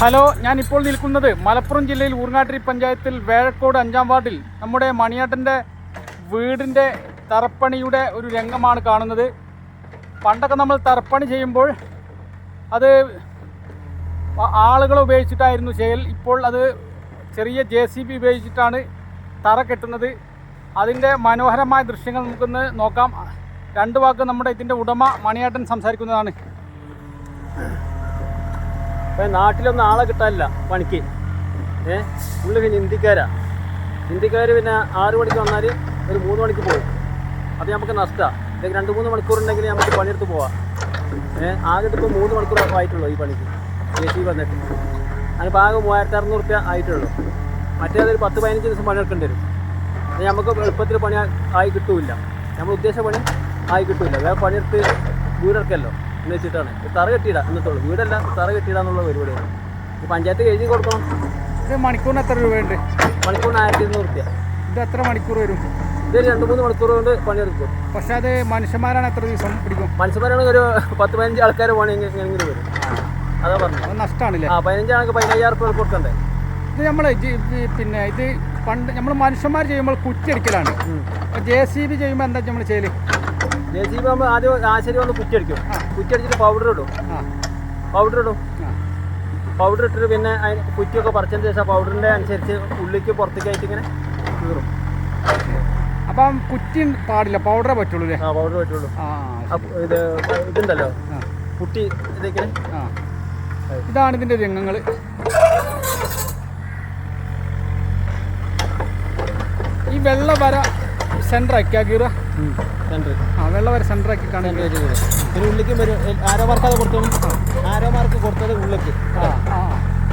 Hello ഞാൻ ഇപ്പോൾ നിൽക്കുന്നത് മലപ്പുറം ജില്ലയിൽ ഊർങ്ങാട്ടിരി പഞ്ചായത്തിൽ വേഴക്കോട് അഞ്ചാം വാർഡിൽ. നമ്മുടെ മണിയേട്ടന്റെ വീടിന്റെ തറപ്പണിയുടെ ഒരു രംഗമാണ് കാണുന്നത്. പണ്ടൊക്കെ നമ്മൾ തറപ്പണി ചെയ്യുമ്പോൾ അത് ആളുകളെ ഉപയോഗിച്ചിട്ടായിരുന്നു ചെയ്യൽ. ഇപ്പോൾ അത് ചെറിയ ജെ സി ബി ഉപയോഗിച്ചിട്ടാണ് തറ കെട്ടുന്നത്. അതിന്റെ മനോഹരമായ ദൃശ്യങ്ങൾ നമുക്കൊന്ന് നോക്കാം. രണ്ട് വാക്ക് നമ്മുടെ ഇതിന്റെ ഉടമ മണിയേട്ടൻ സംസാരിക്കുന്നതാണ്. ഇപ്പൊ നാട്ടിലൊന്നും ആളെ കിട്ടാനില്ല പണിക്ക്. ഏ? പുള്ളി പിന്നെ ഹിന്ദിക്കാരാ ഹിന്ദിക്കാർ പിന്നെ ആറു മണിക്ക് വന്നാൽ ഒരു മൂന്ന് മണിക്ക് പോകും അത് നമുക്ക് നഷ്ടമാണ് അല്ലെങ്കിൽ രണ്ട് മൂന്ന് മണിക്കൂർ ഉണ്ടെങ്കിൽ നമുക്ക് പണിയെടുത്ത് പോവാം. ഏ? ആകെ ഇപ്പോൾ മൂന്ന് മണിക്കൂർ ആയിട്ടുള്ളൂ ഈ പണിക്ക്. എ സി വന്നിട്ട്. അതിന് ആകെ മൂവായിരത്തി അറുന്നൂറ് റുപ്യ ആയിട്ടുള്ളൂ മറ്റേതൊരു പത്ത് പതിനഞ്ച് ദിവസം പണിയെടുക്കേണ്ടി വരും. അത് നമുക്ക് എളുപ്പത്തിൽ പണി ആയി കിട്ടൂല നമ്മൾ ഉദ്ദേശ പണി ആയി കിട്ടൂല വേറെ പണിയെടുത്ത് വീടെടുക്കല്ലോ. എന്ന് വെച്ചിട്ടാണ്. തറ കെട്ടിയിടാം എന്നിട്ടുള്ളൂ. വീടല്ല തറ കെട്ടിയിടാന്നുള്ള പരിപാടിയാണ് പഞ്ചായത്ത് എഴുതി കൊടുക്കണം. ഇത് മണിക്കൂറിന് എത്ര രൂപയുണ്ട് മണിക്കൂറിന് ആയിരത്തി ഇരുന്നൂറ് റുപ്യ. ഇത് എത്ര മണിക്കൂർ വരും? ഇതൊരു രണ്ട് മൂന്ന് മണിക്കൂർ കൊണ്ട് പണിയെടുക്കും. പക്ഷെ അത് മനുഷ്യന്മാരാണ് എത്ര ദിവസം പിടിക്കും? മനുഷ്യന്മാരാണ് ഒരു പത്ത് പതിനഞ്ച് ആൾക്കാർ പണി എങ്ങനെയെങ്കിലും വരും. അതാ പറഞ്ഞു നഷ്ടമാണല്ലേ ആ പതിനഞ്ചാണെങ്കിൽ പതിനയ്യായിരം റുപ്യ കൊടുക്കണ്ടേ? ഇത് നമ്മൾ പിന്നെ ഇത് പണ്ട് നമ്മൾ മനുഷ്യന്മാർ ചെയ്യുമ്പോൾ കുറ്റിയടിക്കലാണ്. ജെ സി ബി ചെയ്യുമ്പോൾ എന്താ നമ്മൾ ചെയ്യൽ? ജെ സി ബി ആകുമ്പോൾ ആദ്യം ആശരി വന്ന് കുറ്റിയടിക്കും. ആ. കുറ്റിയടിച്ചിട്ട് പൗഡർ ഇടും. ആ. പൗഡർ ഇടും. ആ. പൗഡർ ഇട്ടിട്ട് പിന്നെ അതിന് കുറ്റിയൊക്കെ പറിച്ചതിന് ശേഷം പൗഡറിന്റെ അനുസരിച്ച് ഉള്ളിക്ക് പുറത്തേക്ക് ആയിട്ട് ഇങ്ങനെ കീറും. അപ്പം കുറ്റി പാടില്ല പൗഡറേ പറ്റുള്ളൂ അല്ലേ? ആ പൗഡർ പറ്റുള്ളൂ. ഇത് ഇതുണ്ടല്ലോ. കുട്ടി ഇതൊക്കെ. ആ. ഇതാണ് ഇതിന്റെ രംഗങ്ങൾ ഈ വെള്ള വര സെന്റർ ആക്കിയാ കീറ സെന്റർ ആ വെള്ള വര കാണാൻ പിന്നെ ഉള്ളിക്കും വരും ആരോ മാർക്ക് അത് കൊടുത്തോളും. ആരോ മാർക്ക് കൊടുത്തത് ഉള്ളിക്ക്.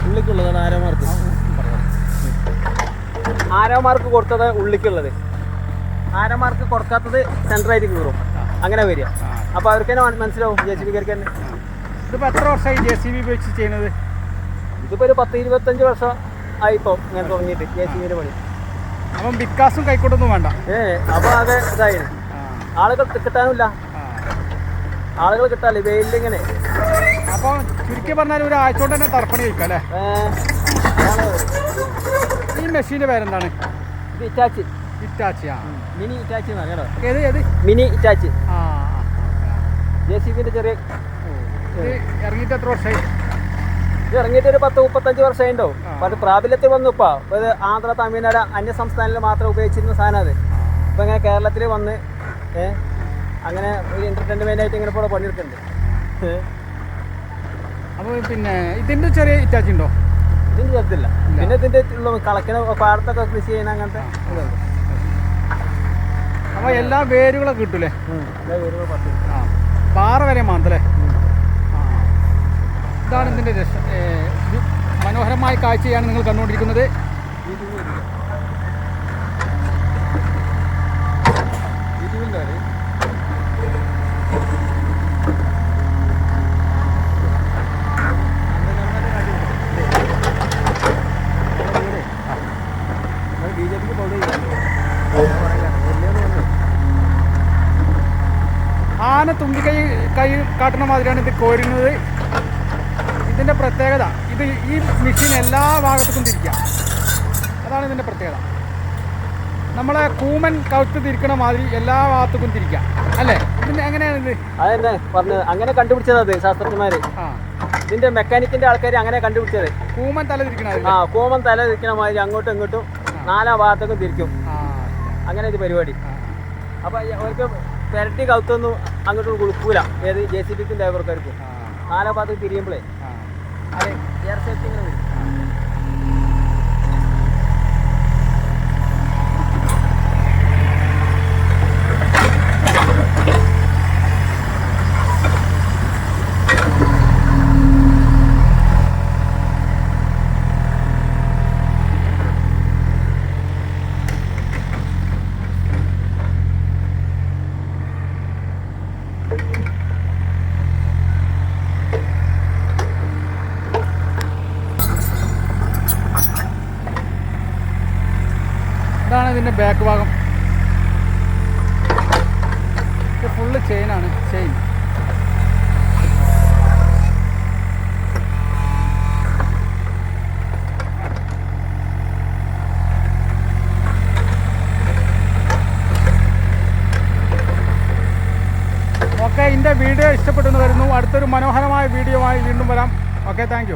ഉള്ളിക്കുള്ളതാണ് ആരോ മാർക്ക് ആരോ മാർക്ക് കൊടുത്തത് ഉള്ളിക്കുള്ളത്. ആരോ മാർക്ക് കൊടുക്കാത്തത് സെന്ററായിട്ട് കയറും അങ്ങനെ വരിക. അപ്പൊ അപ്പോൾ അവർക്ക് തന്നെ മന- മനസ്സിലാവും. ജെ സി ബി തന്നെ. ഇതിപ്പോൾ എത്ര വർഷമായി ജെ സി ബി ഉപയോഗിച്ച് ചെയ്യുന്നത്? ഇതിപ്പോൾ ഒരു പത്ത് ഇരുപത്തഞ്ച് വർഷം ആയിപ്പോ ഇങ്ങനെ തുടങ്ങിയിട്ട് ജെ സി ബിയുടെ പണി. അപ്പം വിക്കാസും കൈക്കോട്ടൊന്നും വേണ്ട. ഏ അപ്പോൾ അത് ഇതായി ആ ആളുകൾ കിട്ടാനുമില്ല. ആളുകൾ കിട്ടാല്ലേ വെയിലിങ്ങനെ അപ്പൊ ചുരുക്കി പറഞ്ഞാൽ ഒരു ആഴ്ച കൊണ്ട് തന്നെ തർപ്പണി കഴിക്കാം അല്ലേ? ഈ മെഷീന്റെ പേരെന്താണ്? ഇത് ഇറ്റാച്ചി. ഇറ്റാച്ചി ആ. മിനി ഇറ്റാച്ചി എന്ന് ഏത് ഏത്? Mini Hitachi. ആ ജെ സി ബിന്റെ ചെറിയ ഇറങ്ങിയിട്ട് എത്ര വർഷമായി? ഇത് ഇറങ്ങിയിട്ട് ഒരു പത്ത് മുപ്പത്തഞ്ച് വർഷമായി ഉണ്ടോ അത് പ്രാബല്യത്തിൽ വന്നു ഇപ്പൊ ആന്ധ്ര തമിഴ്നാട് അന്യ സംസ്ഥാനങ്ങളിൽ മാത്രം ഉപയോഗിച്ചിരുന്ന സാധനം അത്. ഇപ്പൊ ഇങ്ങനെ കേരളത്തിൽ വന്ന് അങ്ങനെ ഒരു എന്റർടൈൻമെന്റ് ആയിട്ട് ഇങ്ങനെ പോലെ പണിയെടുക്കുന്നുണ്ട് അപ്പോൾ പിന്നെ ഇതിന്റെ ചെറിയ ഇറ്റാച്ചി ഉണ്ടോ? ഇതിന് ചെറുതില്ല പിന്നെ ഇതിന്റെ ഉള്ള കളക്കണ പാടത്തൊക്കെ കൃഷി ചെയ്യുന്ന അങ്ങനത്തെ ഇതുണ്ട്. അപ്പോൾ എല്ലാ വേരുകളൊക്കെ കിട്ടൂലേ? എല്ലാ വേരുകളും പത്ത് ആ പാറ വരെ മാന്തല്ലേ ആ ഇതാണ് ഇതിന്റെ രസം. മനോഹരമായ കാഴ്ചയാണ് നിങ്ങൾ കണ്ടുകൊണ്ടിരിക്കുന്നത്. ആന തുമ്പിക്കൈ കൈ കാട്ടുന്ന മാതിരിയാണ് ഇത് കോരുന്നത്. ഇതിന്റെ പ്രത്യേകത ഇത് ഈ മെഷീൻ എല്ലാ ഭാഗത്തേക്കും തിരിക്കാം. അതാണ് ഇതിന്റെ പ്രത്യേകത. നമ്മളെ കൂമൻ കൗത്ത് തിരിക്കണ മാതിരി എല്ലാ ഭാഗത്തും തിരിക്കാം. അല്ലേ? പിന്നെ എങ്ങനെയാണ് ഇത് അതെന്നെ പറഞ്ഞത് അങ്ങനെ കണ്ടുപിടിച്ചത് അത് ശാസ്ത്രജ്ഞന്മാര്. ഇതിന്റെ മെക്കാനിക്കിന്റെ ആൾക്കാർ അങ്ങനെ കണ്ടുപിടിച്ചത്. കൂമൻ തല തിരിക്കണ ആ കൂമൻ തല തിരിക്കണ മാതിരി അങ്ങോട്ടും ഇങ്ങോട്ടും നാലാ ഭാഗത്തേക്കും തിരിക്കും. അങ്ങനെ ഒരു പരിപാടി. അപ്പൊ അവർക്ക് പെരട്ടി കൗത്തൊന്നും അങ്ങോട്ട് കൊടുക്കൂല. ഏത് ജെ സി ബിക്കും ഡ്രൈവർക്കാർക്കും നാലാം നാലാ ഭാഗത്തേക്ക് തിരിയുമ്പോഴേ അതെ എയർ സേഫ്റ്റി ഇങ്ങനെ വരും. ഇതിന്റെ ബാക്ക് ഭാഗം. ഇത് ഫുള്ള് ചെയിനാണ് ചെയിൻ ഓക്കെ ഇന്റെ വീഡിയോ ഇഷ്ടപ്പെട്ടെന്ന് വരുന്നു അടുത്തൊരു മനോഹരമായ വീഡിയോ ആയി വീണ്ടും വരാം. Okay thank